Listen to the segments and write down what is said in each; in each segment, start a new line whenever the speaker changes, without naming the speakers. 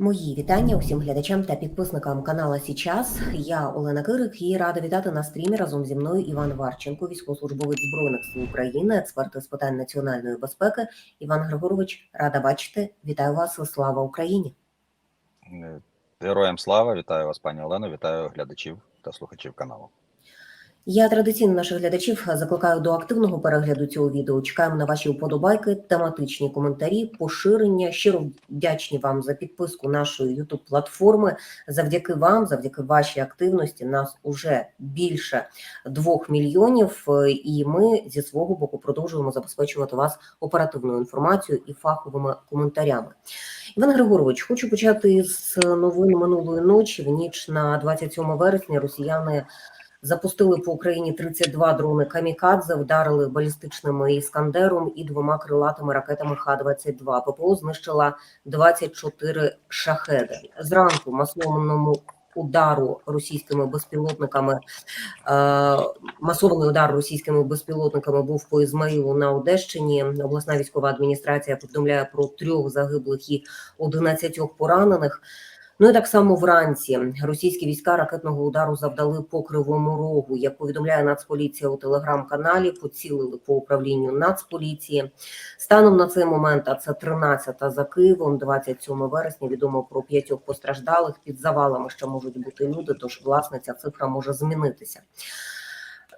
Мої вітання усім глядачам та підписникам канала Січас. Я Олена Кирик і рада вітати на стрімі разом зі мною Іван Варченко, військовослужбовець збройних сил України, експерт з питань національної безпеки. Іван Григорович, рада бачити. Вітаю вас. Слава Україні!
Е, Героям слава, вітаю вас, пані Олено, вітаю глядачів та слухачів каналу.
Я традиційно наших глядачів закликаю до активного перегляду цього відео. Чекаємо на ваші вподобайки, тематичні коментарі, поширення. Щиро вдячні вам за підписку нашої youtube платформи. Завдяки вам, завдяки вашій активності, нас уже більше двох мільйонів. е, І ми зі свого боку продовжуємо забезпечувати вас оперативною інформацією і фаховими коментарями. Іван Григорович, хочу почати з новин минулої ночі. В ніч на 27 вересня росіяни. Запустили по Україні 32 дрони камікадзе, вдарили балістичними іскандером і двома крилатими ракетами Х-22. ППО знищила 24 шахеди. Зранку масованому удару російськими безпілотниками е, масований удар російськими безпілотниками був по Ізмаїлу на Одещині. Обласна військова адміністрація повідомляє про трьох загиблих і 11 поранених. Ну і так само вранці російські війська ракетного удару завдали по кривому рогу. Як повідомляє Нацполіція у телеграм-каналі, поцілили по управлінню Нацполіції. Станом на цей момент, а це 13-та за Києвом, 27 вересня. Відомо про п'ятьох постраждалих. Під завалами ще можуть бути люди. Тож власне ця цифра може змінитися.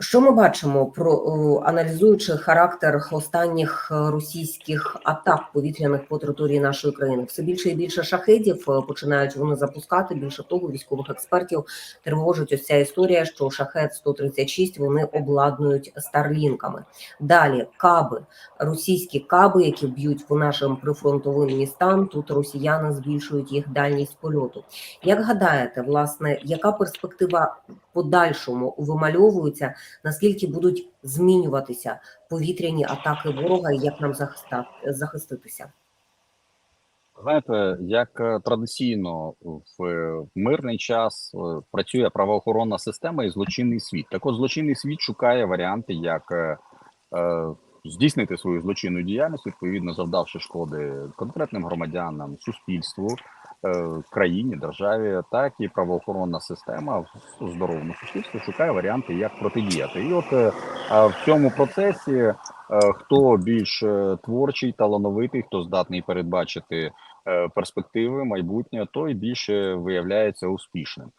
Що ми бачимо про е, аналізуючи характер останніх е, російських атак повітряних по території нашої країни? Все більше і більше шахедів е, починають вони запускати. Більше того, військових експертів тривожить ось ця історія, що шахет 136 вони обладнують старлінками. Далі каби, російські каби, які б'ють по нашим прифронтовим містам. Тут росіяни збільшують їх дальність польоту. Як гадаєте, власне, яка перспектива подальшому вимальовується? Наскільки будуть змінюватися повітряні атаки ворога, і як нам захиститися?
Знаєте, як е, традиційно в е, мирний час е, працює правоохоронна система і злочинний світ. Так от злочинний світ шукає варіанти, як е, здійснити свою злочинну діяльність, відповідно завдавши шкоди конкретним громадянам, суспільству, країні, державі, так і правоохоронна система в здоровому суспільстві шукає варіанти, як протидіяти. І от е, в цьому процесі е, хто більш е, творчий, талановитий, хто здатний передбачити е, перспективи, майбутнє, той більше виявляється успішним.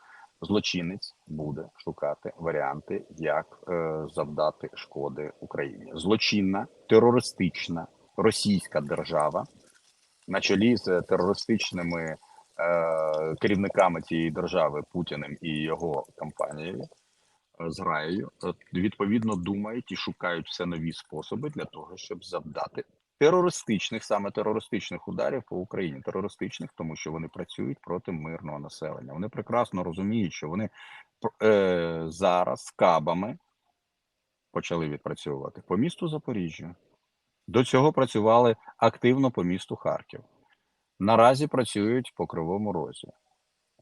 Злочинець буде шукати варіанти, як е, завдати шкоди Україні. Злочинна, терористична російська держава на чолі з терористичними е, керівниками цієї держави Путіним і його компанією е, зграєю, е, відповідно думають і шукають все нові способи для того, щоб завдати терористичних, саме терористичних ударів по Україні. Терористичних, тому що вони працюють проти мирного населення. Вони прекрасно розуміють, що вони е, зараз кабами почали відпрацьовувати по місту Запоріжжя. До цього працювали активно по місту Харків. Наразі працюють по Кривому Розі.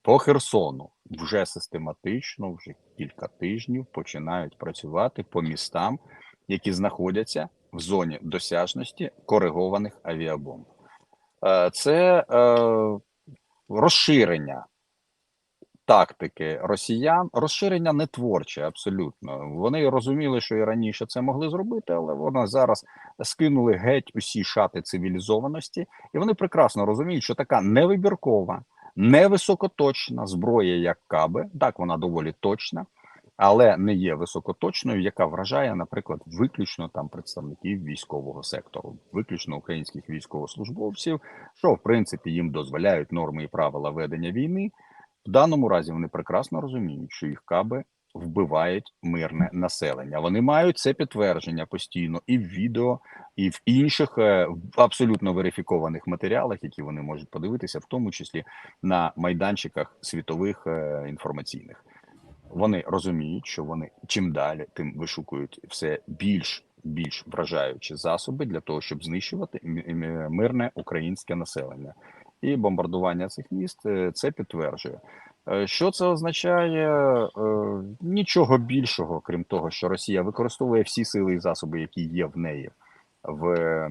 По Херсону вже систематично, вже кілька тижнів починають працювати по містам, які знаходяться в зоні досяжності коригованих авіабомб. Е, Це е, розширення тактики росіян, розширення не творче абсолютно. Вони розуміли, що і раніше це могли зробити, але вони зараз скинули геть усі шати цивілізованості, і вони прекрасно розуміють, що така невибіркова, невисокоточна зброя, як каби, так вона доволі точна. Але не є високоточною, яка вражає, наприклад, виключно там представників військового сектору, виключно українських військовослужбовців, що в принципі їм дозволяють норми і правила ведення війни. В даному разі вони прекрасно розуміють, що їх каби вбивають мирне населення. Вони мають це підтвердження постійно і в відео, і в інших е, абсолютно верифікованих матеріалах, які вони можуть подивитися, в тому числі на майданчиках світових е, інформаційних. Вони розуміють, що вони чим далі, тим вишукують все більш більш вражаючі засоби для того, щоб знищувати мирне українське населення. І бомбардування цих міст е, це підтверджує. Е, Що це означає? Е, Нічого більшого, крім того, що Росія використовує всі сили і засоби, які є в неї в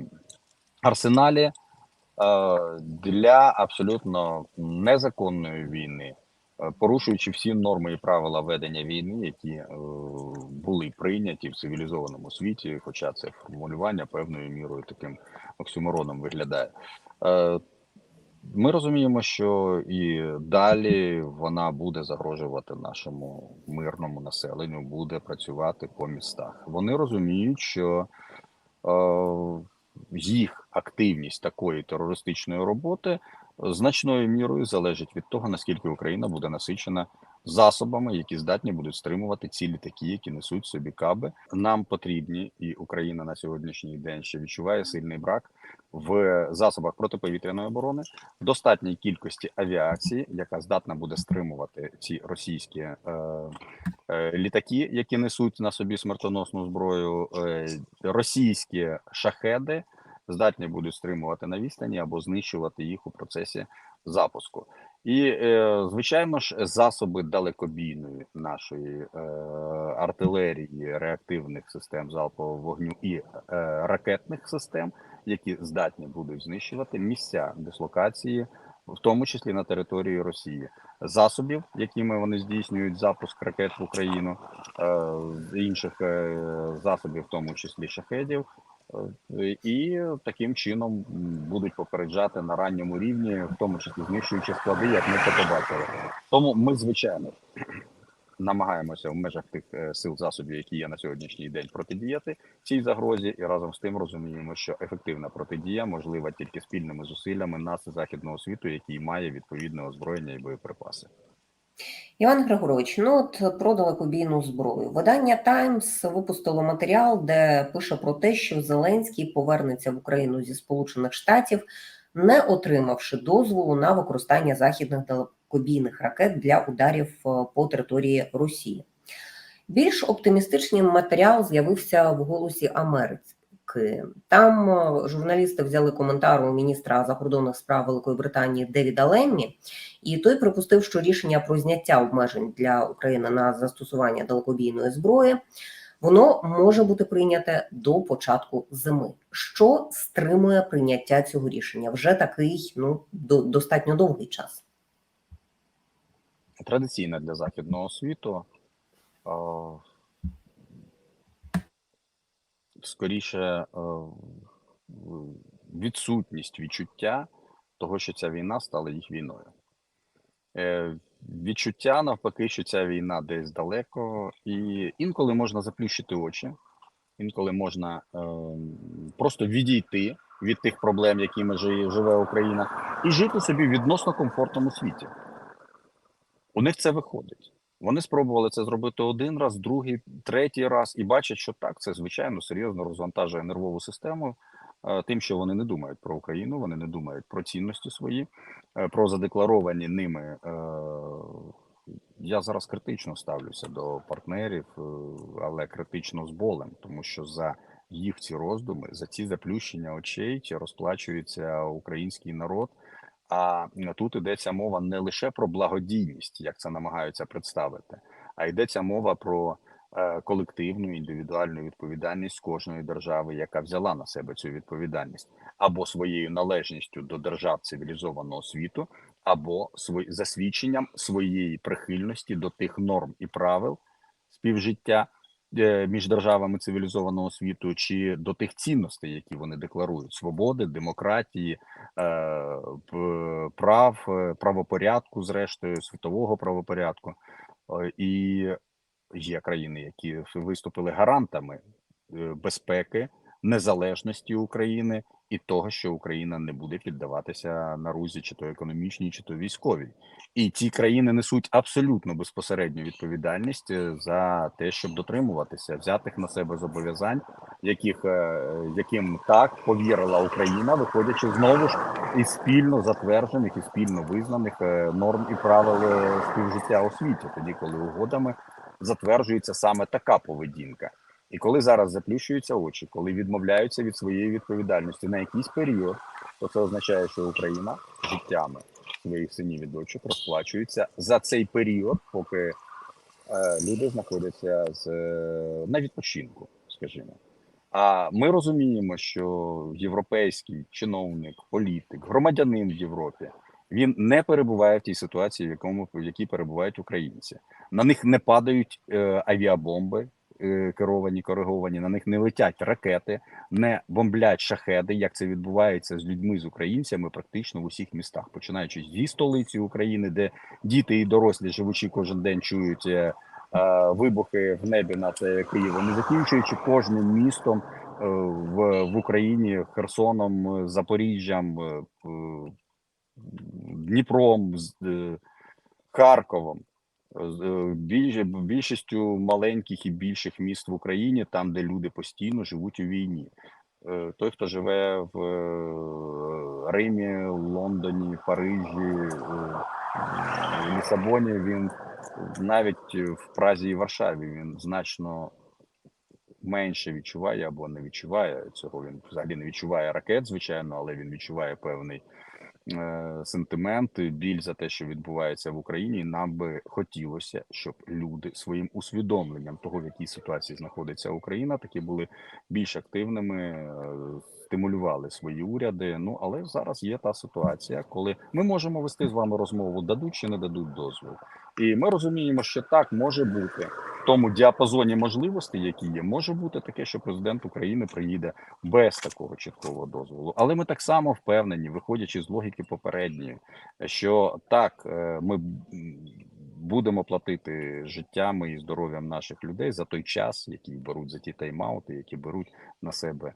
арсеналі для абсолютно незаконної війни, порушуючи всі норми і правила ведення війни, які були прийняті в цивілізованому світі, хоча це формулювання певною мірою таким оксюмороном виглядає. Ми розуміємо, що і далі вона буде загрожувати нашому мирному населенню, буде працювати по містах. Вони розуміють, що е, їх активність такої терористичної роботи значною мірою залежить від того, наскільки Україна буде насичена засобами, які здатні будуть стримувати ці літаки, які несуть собі каби. Нам потрібні, і Україна на сьогоднішній день ще відчуває сильний брак в засобах протиповітряної оборони, достатній кількості авіації, яка здатна буде стримувати ці російські е, е, літаки, які несуть на собі смертоносну зброю, е, російські шахеди здатні будуть стримувати на відстані або знищувати їх у процесі запуску. І е, звичайно ж, засоби далекобійної нашої е, артилерії, реактивних систем залпового вогню і е, ракетних систем, які здатні будуть знищувати місця дислокації, в тому числі на території Росії, засобів, якими вони здійснюють запуск ракет в Україну, інших засобів, в тому числі шахедів. Е, І таким чином будуть попереджати на ранньому рівні, в тому числі знищуючи склади, як ми це побачили. Тому ми, звичайно, намагаємося в межах тих е, сил засобів, які є на сьогоднішній день, протидіяти цій загрозі, і разом з тим розуміємо, що ефективна протидія можлива тільки спільними зусиллями нас західного світу, який має відповідне озброєння і боєприпаси.
Іван Григорович, ну от про далекобійну зброю. Видання Таймс випустило матеріал, де пише про те, що Зеленський повернеться в Україну зі Сполучених Штатів, не отримавши дозволу на використання західних далекобійних ракет для ударів е, по території Росії. Більш оптимістичним матеріал з'явився в голосі Америки. Там е, журналісти взяли коментар у міністра закордонних справ Великої Британії Девіда Леммі, і той припустив, що рішення про зняття обмежень для України на застосування далекобійної зброї воно може бути прийняте до початку зими. Що стримує прийняття цього рішення? Вже такий ну до, достатньо довгий час.
Традиційна для західного світу. е, скоріше е, відсутність відчуття того, що ця війна стала їх війною. Е, Відчуття навпаки, що ця війна десь далеко, і інколи можна заплющити очі, інколи можна е, просто відійти від тих проблем, якими жи- живе Україна, і жити собі в відносно комфортному світі. У них це виходить. Вони спробували це зробити один раз, другий, третій раз, і бачать, що так, це звичайно серйозно розвантажує нервову систему. е, Тим, що вони не думають про Україну, вони не думають про цінності свої, е, про задекларовані ними. е, Я зараз критично ставлюся до партнерів, але критично з болем, тому що за їх ці роздуми, за ці заплющення очей розплачується український народ. А тут йдеться мова не лише про благодійність, як це намагаються представити, а йдеться мова про е, колективну індивідуальну відповідальність кожної держави, яка взяла на себе цю відповідальність, або своєю належністю до держав цивілізованого світу, або засвідченням своєї прихильності до тих норм і правил співжиття між державами цивілізованого світу, чи до тих цінностей, які вони декларують: свободи, демократії, е, прав, е, правопорядку, зрештою, світового правопорядку. Е, І є країни, які виступили гарантами е, безпеки, незалежності України і того, що Україна не буде піддаватися нарузі, чи то економічній, чи то військовій. І ці країни несуть абсолютно безпосередню відповідальність е, за те, щоб дотримуватися взятих на себе зобов'язань, яких е, яким так повірила Україна, виходячи знову ж із спільно затверджених і спільно визнаних е, норм і правил співжиття у світі, тоді коли угодами затверджується саме така поведінка. І коли зараз заплющуються очі, коли відмовляються від своєї відповідальності на якийсь період, то це означає, що Україна життями своїх синів і дочок розплачується за цей період, поки е, люди знаходяться з, е, на відпочинку, скажімо. А ми розуміємо, що європейський чиновник, політик, громадянин в Європі він не перебуває в тій ситуації, в якому в якій перебувають українці. На них не падають е, авіабомби, керовані, кориговані, на них не летять ракети, не бомблять шахеди, як це відбувається з людьми, з українцями, практично в усіх містах, починаючи зі столиці України, де діти і дорослі, живучи кожен день, чують е, е, вибухи в небі над е, Києвом, і закінчуючи кожним містом е, в, в Україні, Херсоном, е, Запоріжжям, е, е, Дніпром, е, Харковом. Е, більш- більшістю маленьких і більших міст в Україні, там, де люди постійно живуть у війні. Е, Той, хто живе в е, Римі, Лондоні, Парижі, Лісабоні, він навіть в Празі і Варшаві він значно менше відчуває або не відчуває цього. Він взагалі не відчуває ракет, звичайно, але він відчуває певний е, сентимент, біль за те, що відбувається в Україні. Нам би хотілося, щоб люди своїм усвідомленням того, в якій ситуації знаходиться Україна, таки були більш активними, е, стимулювали свої уряди. Ну але зараз є та ситуація, коли ми можемо вести з вами розмову, дадуть чи не дадуть дозвіл. І ми розуміємо, що так може бути тому діапазоні можливостей, які є, може бути таке, що президент України приїде без такого чіткого дозволу. Але ми так само впевнені, виходячи з логіки попередньої, що так е, ми будемо платити життями і здоров'ям наших людей за той час, який беруть за ті тайм-аути, які беруть на себе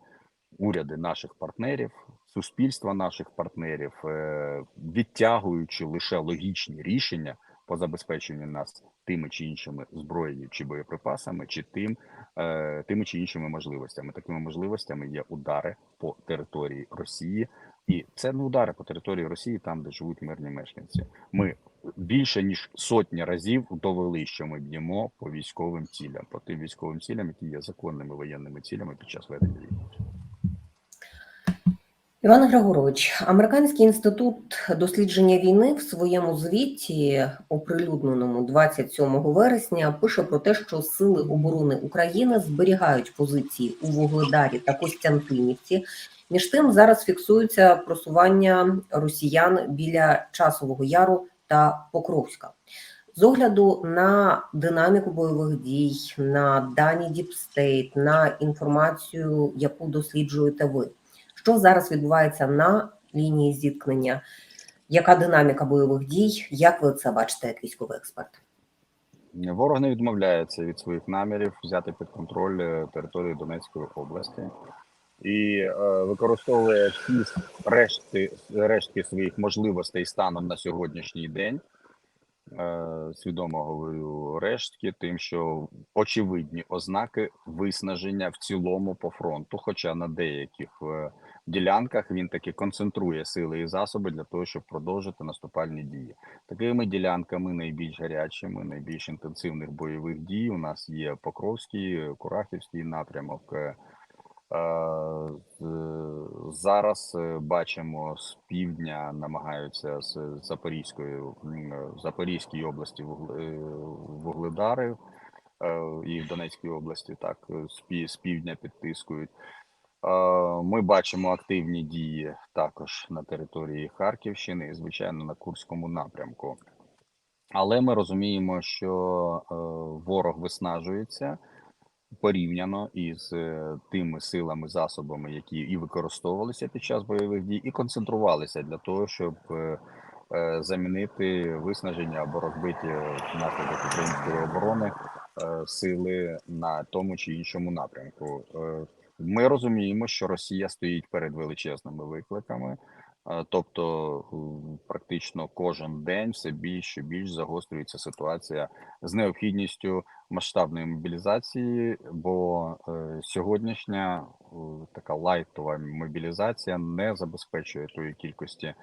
уряди наших партнерів, суспільства наших партнерів, е, відтягуючи лише логічні рішення по забезпеченню нас тими чи іншими зброєю чи боєприпасами, чи тим е, тими чи іншими можливостями. Такими можливостями є удари по території Росії, і це не удари по території Росії, там де живуть мирні мешканці. Ми більше ніж сотні разів довели, що ми б'ємо по військовим цілям, по тим військовим цілям, які є законними воєнними цілями під час ведення війни.
Іван Григорович, Американський інститут дослідження війни в своєму звіті, оприлюдненому 27 вересня, пише про те, що сили оборони України зберігають позиції у Вугледарі та Костянтинівці. Між тим зараз фіксується просування росіян біля Часового Яру та Покровська. З огляду на динаміку бойових дій, на дані Діпстейт, на інформацію, яку досліджуєте ви. Що зараз відбувається на лінії зіткнення? Яка динаміка бойових дій? Як ви це бачите, як військовий експерт?
Ворог не відмовляється від своїх намірів взяти під контроль е, територію Донецької області і е, використовує всі решти, рештки своїх можливостей станом на сьогоднішній день. Е, свідомо говорю рештки, тим, що очевидні ознаки виснаження в цілому по фронту, хоча на деяких е, ділянках він таки концентрує сили і засоби для того, щоб продовжити наступальні дії. Такими ділянками найбільш гарячими, найбільш інтенсивних бойових дій у нас є Покровський, Курахівський напрямок. е, Е, Зараз е, бачимо з півдня намагаються з Запорізької Запорізькій області вугл- вугледари і в Донецькій області так з півдня підтискують. Е, Ми бачимо активні дії також на території Харківщини і, звичайно, на Курському напрямку. Але ми розуміємо, що е, ворог виснажується порівняно із е, тими силами, засобами, які і використовувалися під час бойових дій, і концентрувалися для того, щоб замінити виснаження або розбиті внаслідок української оборони сили на тому чи іншому напрямку. Е, Ми розуміємо, що Росія стоїть перед величезними викликами. Е, Тобто, практично кожен день все більше і більш загострюється ситуація з необхідністю масштабної мобілізації, бо е, сьогоднішня е, така лайтова мобілізація не забезпечує тої кількості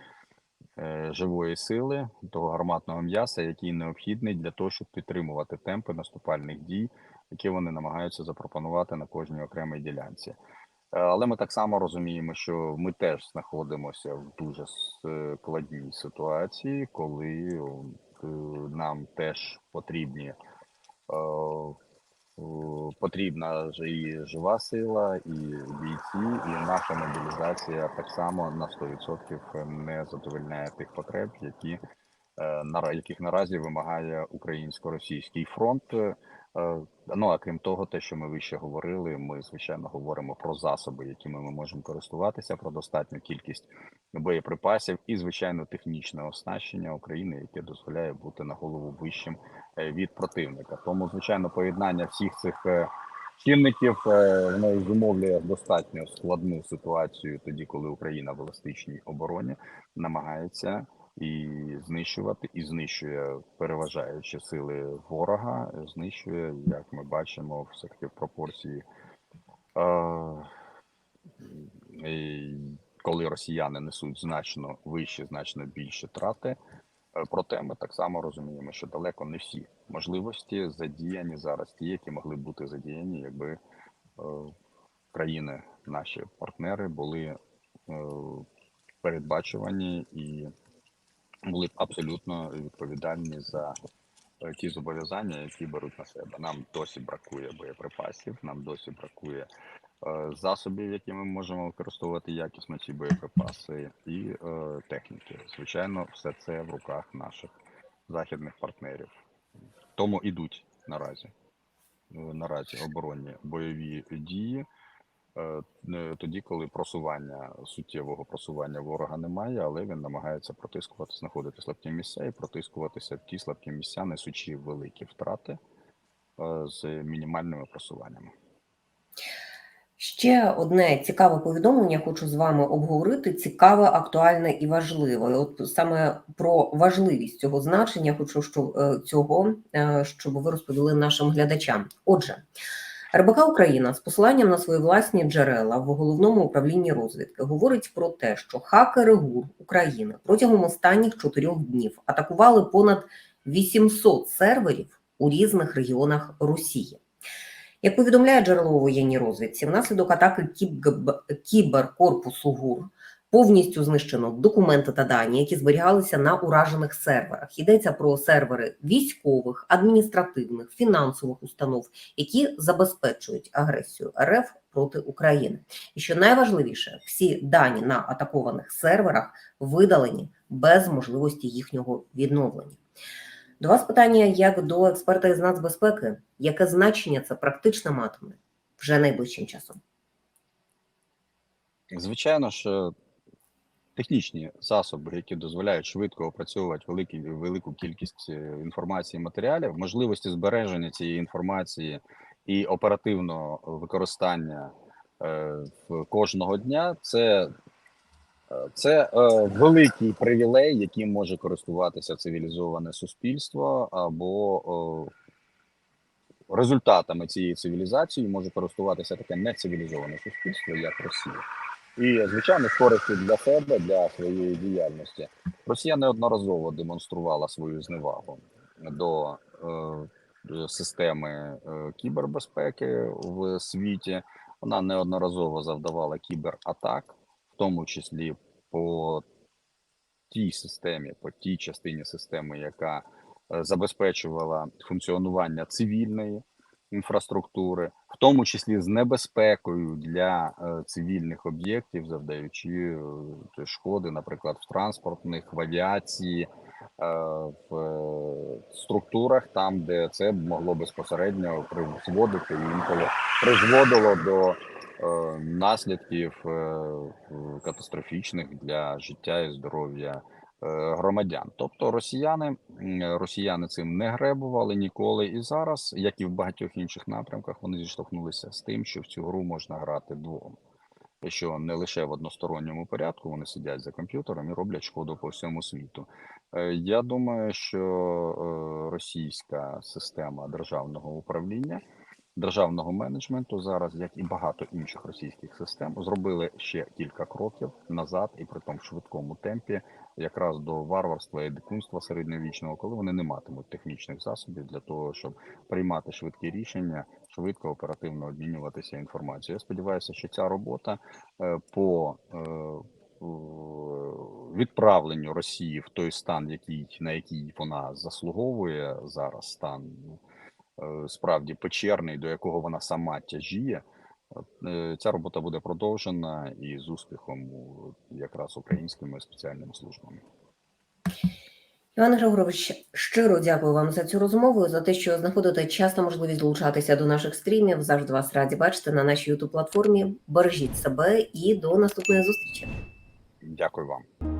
е, живої сили, того гарматного м'яса, який необхідний для того, щоб підтримувати темпи наступальних дій, які вони намагаються запропонувати на кожній окремій ділянці. Е, Але ми так само розуміємо, що ми теж знаходимося в дуже складній ситуації, коли е, нам теж потрібні е, потрібна ж і жива сила, і бійці, і наша мобілізація так само на 100% не задовольняє тих потреб, які яких наразі вимагає українсько-російський фронт. Е, Ну а крім того, те, що ми вище говорили, ми звичайно говоримо про засоби, якими ми можемо користуватися, про достатню кількість боєприпасів і звичайно технічне оснащення України, яке дозволяє бути на голову вищим е, від противника. Тому, звичайно, поєднання всіх цих е, чинників воно зумовлює достатньо складну ситуацію, тоді коли Україна в еластичній обороні намагається і знищувати, і знищує переважаючі сили ворога, знищує, як ми бачимо, все таки в пропорції. Коли росіяни несуть значно вищі, значно більші трати. Е, Проте ми так само розуміємо, що далеко не всі можливості задіяні зараз, ті, які могли б бути задіяні, якби е, країни, наші партнери, були е, передбачувані і були б абсолютно відповідальні за е, ті зобов'язання, які беруть на себе. Нам досі бракує боєприпасів, нам досі бракує е, засобів, які ми можемо використовувати якісно ці боєприпаси, і е, техніки. Звичайно, все це в руках наших західних партнерів. Тому ідуть наразі. е, Наразі оборонні бойові дії. Е, е, Тоді, коли просування суттєвого просування ворога немає, але він намагається протискувати, знаходити слабкі місця і протискуватися в ті слабкі місця, несучи великі втрати е, з мінімальними просуваннями.
Ще одне цікаве повідомлення хочу з вами обговорити. Цікаве, актуальне і важливе. От саме про важливість цього значення хочу що цього, щоб ви розповіли нашим глядачам. Отже, РБК Україна з посиланням на свої власні джерела в головному управлінні розвідки говорить про те, що хакери ГУР України протягом останніх чотирьох днів атакували понад 800 серверів у різних регіонах Росії. Як повідомляє джерело воєнній розвідці, внаслідок атаки кіб- кіберкорпусу ГУР повністю знищено документи та дані, які зберігалися на уражених серверах. Йдеться про сервери військових, адміністративних, фінансових установ, які забезпечують агресію РФ проти України. І що найважливіше, всі дані на атакованих серверах видалені без можливості їхнього відновлення. До вас питання як до експерта із нацбезпеки, яке значення це практично матиме вже найближчим часом?
Звичайно е, технічні засоби, які дозволяють швидко опрацьовувати великі, велику кількість е, інформації матеріалів, можливості збереження цієї інформації і оперативного використання е, кожного дня, це, е, це е, великий привілей, яким може користуватися цивілізоване суспільство або е, результатами цієї цивілізації може користуватися таке нецивілізоване суспільство, як Росія. І звичайно, з для себе, для своєї діяльності. Росія неодноразово демонструвала свою зневагу до е, системи е, кібербезпеки в світі. Вона неодноразово завдавала кібератак, в тому числі по тій системі, по тій частині системи, яка е, забезпечувала функціонування цивільної інфраструктури, в тому числі з небезпекою для е, цивільних об'єктів, завдаючи е, шкоди, наприклад, в транспортних, в авіації, е, в структурах, там, де це могло безпосередньо призводити і інколи призводило до наслідків катастрофічних для життя і здоров'я громадян. Тобто росіяни, росіяни цим не гребували ніколи і зараз, як і в багатьох інших напрямках, вони зіштовхнулися з тим, що в цю гру можна грати двом. Що не лише в односторонньому порядку вони сидять за комп'ютером і роблять шкоду по всьому світу. Е, Я думаю, що е, російська система державного управління, державного менеджменту зараз, як і багато інших російських систем, зробили ще кілька кроків назад, і при тому швидкому темпі, якраз до варварства і дикунства середньовічного, коли вони не матимуть технічних засобів для того, щоб приймати швидкі рішення, швидко оперативно обмінюватися інформацією. Я сподіваюся, що ця робота е, по е, відправленню Росії в той стан, який на який вона заслуговує зараз, стан е, справді печерний, до якого вона сама тяжіє. Е, Ця робота буде продовжена і з успіхом якраз українськими спеціальними службами.
Іван Григорович, щиро дякую вам за цю розмову за те, що знаходите час та можливість долучатися до наших стрімів. Завжди вас раді бачити на нашій youtube платформі. Бережіть себе і до наступної зустрічі.
Дякую вам.